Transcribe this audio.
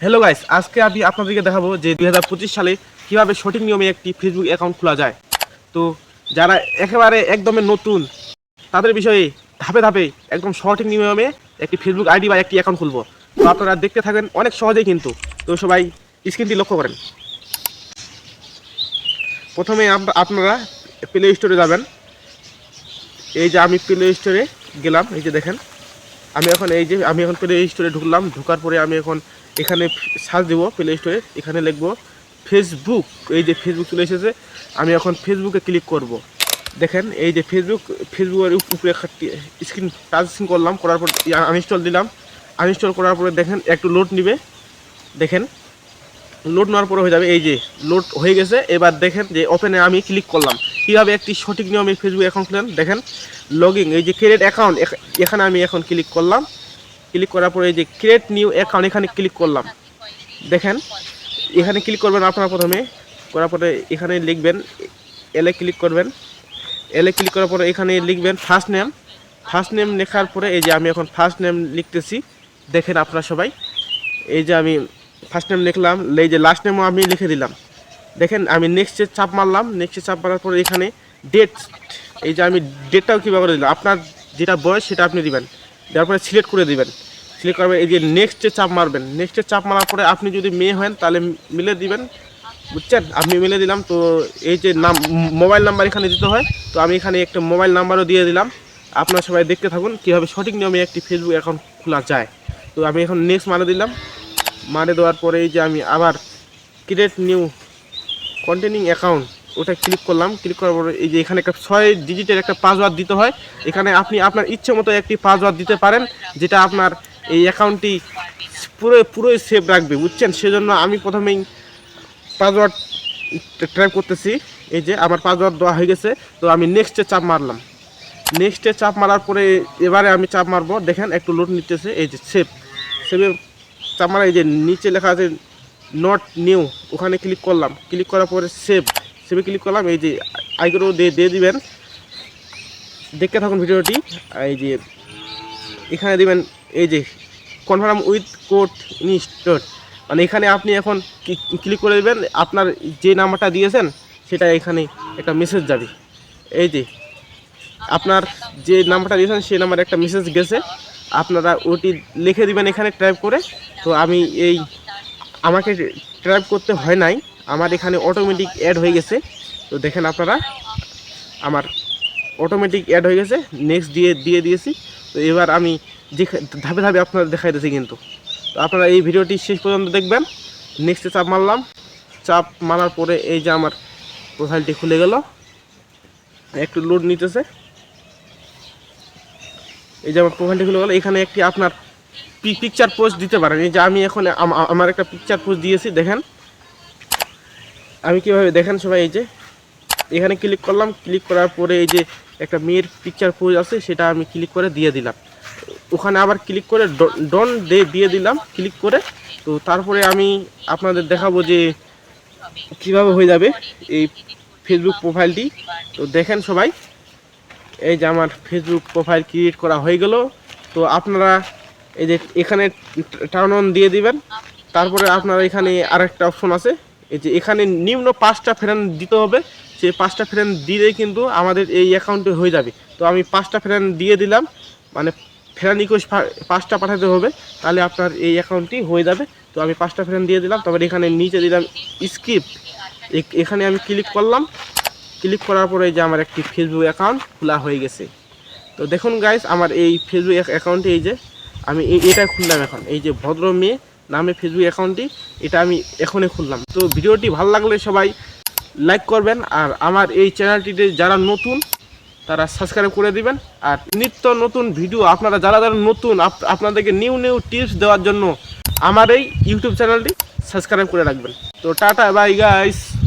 Hello guys আজকে আমি আপনাদেরকে দেখাবো যে দু হাজার পঁচিশ সালে কীভাবে সঠিক নিয়মে একটি ফেসবুক অ্যাকাউন্ট খোলা যায়। তো যারা একেবারে একদমই নতুন, তাদের বিষয়ে ধাপে ধাপে একদম সঠিক নিয়মে একটি ফেসবুক আইডি বা একটি অ্যাকাউন্ট খুলবো। তো আপনারা দেখতে থাকেন, অনেক সহজেই কিন্তু। তো সবাই স্ক্রিনটি লক্ষ্য করেন। প্রথমে আপ- আপনারা প্লে স্টোরে যাবেন। এই যে আমি প্লে স্টোরে গেলাম, এই যে দেখেন। আমি এখন এই যে, আমি এখন প্লে স্টোরে ঢুকলাম, ঢোকার পরে আমি এখন এখানে সার্চ দেবো প্লে স্টোরে এখানে লিখব ফেসবুক এই যে ফেসবুক চলে এসেছে, আমি এখন ফেসবুকে ক্লিক করব। দেখেন, এই যে ফেসবুক ফেসবুকের উপ- উপরে স্ক্রিন টাচ স্ক্রিন করলাম, করার পর আনইনস্টল দিলাম। আনইনস্টল করার পরে দেখেন, একটু লোড নিবে। দেখেন লোড নেওয়ার পরে হয়ে যাবে, এই যে লোড হয়ে গেছে। এবার দেখেন যে ওপেনে আমি ক্লিক করলাম। কীভাবে একটি সঠিক নিয়মে ফেসবুক অ্যাকাউন্ট খুলেন? দেখেন লগিং এই যে ক্রিয়েট অ্যাকাউন্ট এখানে আমি এখন ক্লিক করলাম। ক্লিক করার পরে এই যে ক্রিয়েট নিউ অ্যাকাউন্ট এখানে ক্লিক করলাম। দেখেন, এখানে ক্লিক করবেন আপনারা প্রথমে। করার পরে এখানে লিখবেন এলে ক্লিক করবেন। এলে ক্লিক করার পরে এখানে লিখবেন ফার্স্ট নেম ফার্স্ট নেম লেখার পরে এই যে আমি এখন ফার্স্ট নেম লিখতেছি। দেখেন আপনারা সবাই। এই যে আমি ফার্স্ট নেম লিখলাম, এই যে লাস্ট নেমও আমি লিখে দিলাম। দেখেন, আমি নেক্সটে চাপ মারলাম নেক্সটে চাপ মারার পরে এখানে ডেট এই যে আমি ডেটটাও কীভাবে দিলাম? আপনার যেটা বয়স, সেটা আপনি দিবেন। দেওয়ার পরে সিলেক্ট করে দিবেন। সিলেক্ট করবেন এই যে নেক্সটে চাপ মারবেন। নেক্সটে চাপ মারার পরে আপনি যদি মেয়ে হন, তাহলে মিলে দিবেন। বুঝছেন? আমি মিলে দিলাম, তো এই যে নাম মোবাইল নাম্বার এখানে দিতে হয়। তো আমি এখানে একটা মোবাইল নাম্বারও দিয়ে দিলাম। আপনারা সবাই দেখতে থাকুন, কীভাবে সঠিক নিয়মে একটি ফেসবুক অ্যাকাউন্ট খোলা যায়। তো আমি এখন নেক্সট মারে দিলাম। মারে দেওয়ার পরে এই যে আমি আবার ক্রিয়েট নিউ কন্টেনিং অ্যাকাউন্ট ওটা ক্লিক করলাম ক্লিক করার পরে এই যে এখানে একটা ছয় ডিজিটের একটা পাসওয়ার্ড দিতে হয়। এখানে আপনি আপনার ইচ্ছে মতো একটি পাসওয়ার্ড দিতে পারেন, যেটা আপনার এই অ্যাকাউন্টটি পুরো পুরোই সেভ রাখবে, বুঝছেন? সেজন্য আমি প্রথমেই পাসওয়ার্ড ট্রাই করতেছি, এই যে আমার পাসওয়ার্ড দেওয়া হয়ে গেছে, তো আমি নেক্সটে চাপ মারলাম। নেক্সটে চাপ মারার পরে এবারে আমি চাপ মারবো, দেখেন একটু লোড নিতেছে, এই যে সেভ সেভে চাপ মারা এই যে নিচে লেখা আছে নট নিউ ওখানে ক্লিক করলাম। ক্লিক করার পরে সেভ সেভে ক্লিক করলাম, এই যে আইগুলো দিয়ে দিয়ে দিবেন। দেখতে থাকুন ভিডিওটি, এই যে এখানে দিবেন, এই যে কনফার্ম উইথ কোড ইনস্টল মানে এখানে আপনি এখন ক্লিক করে দেবেন, আপনার যে নাম্বারটা দিয়েছেন, সেটা এখানে একটা মেসেজ যাবে। এই যে আপনার যে নাম্বারটা দিয়েছেন, সেই নাম্বারে একটা মেসেজ গেছে। আপনারা ওটি লিখে দিবেন এখানে টাইপ করে। তো আমি এই আমাকে টাইপ করতে হয় নাই। আমার এখানে অটোমেটিক অ্যাড হয়ে গেছে। তো দেখেন আপনারা, আমার অটোমেটিক অ্যাড হয়ে গেছে। নেক্সট দিয়ে দিয়ে দিয়েছি। তো এবার আমি ধাপে ধাপে আপনারা দেখাই দিয়েছি কিন্তু। তো আপনারা এই ভিডিওটি শেষ পর্যন্ত দেখবেন। নেক্সটে চাপ মারলাম। চাপ মারার পরে এই যে আমার প্রোফাইলটি খুলে গেল। একটু লোড নিতেছে। এই যে আমার প্রোফাইলটি খুলে গেল। এখানে একটি আপনার পিকচার পোস্ট দিতে পারেন। এই যে আমি এখন আম- আমার একটা পিকচার পোস্ট দিয়েছি, দেখেন। আমি কীভাবে দেখেন সবাই, এই যে। এখানে ক্লিক করলাম ক্লিক করার পরে এই যে একটা মেয়ের পিকচার পোস্ট আছে, সেটা আমি ক্লিক করে দিয়ে দিলাম। ওখানে আবার ক্লিক করে ডন দে দিয়ে দিলাম ক্লিক করে। তো তারপরে আমি আপনাদের দেখাবো যে কীভাবে হয়ে যাবে এই ফেসবুক প্রোফাইলটি তো দেখেন সবাই, এই যে আমার ফেসবুক প্রোফাইল ক্রিয়েট করা হয়ে গেল। তো আপনারা এই যে এখানে টার্ন অন দিয়ে দিবেন। তারপরে আপনার এখানে আরেকটা অপশন আছে। এই যে এখানে নিম্ন পাঁচটা ফ্রেন্ড দিতে হবে। সেই পাঁচটা ফ্রেন্ড দিলেই কিন্তু আমাদের এই অ্যাকাউন্টে হয়ে যাবে। তো আমি পাঁচটা ফ্রেন্ড দিয়ে দিলাম। মানে ফ্রেন্ড রিকোয়েস্ট পাঁচটা পাঠাতে হবে। তাহলে আপনার এই অ্যাকাউন্টটি হয়ে যাবে। তো আমি পাঁচটা ফ্রেন্ড দিয়ে দিলাম। তারপরে এখানে নিচে দিলাম স্কিপ এখানে আমি ক্লিক করলাম। ক্লিক করার পরে যে আমার একটি ফেসবুক অ্যাকাউন্ট খোলা হয়ে গেছে। তো দেখুন গাইস আমার এই ফেসবুক অ্যাকাউন্টে এই যে আমি এটা খুললাম এখন। এই যে ভদ্র মেয়ে, নামে ফেসবুক অ্যাকাউন্টটি এটা আমি এখনই খুললাম। তো ভিডিওটি ভালো লাগলে সবাই লাইক করবেন, আর আমার এই চ্যানেলটিতে যারা নতুন, তারা সাবস্ক্রাইব করে দিবেন। আর নিত্য নতুন ভিডিও আপনারা যারা যারা নতুন, আপ- আপনাদেরকে নিউ নিউ টিপস দেওয়ার জন্য আমার এই ইউটিউব চ্যানেলটি সাবস্ক্রাইব করে রাখবেন। তো টাটা বাই গাইস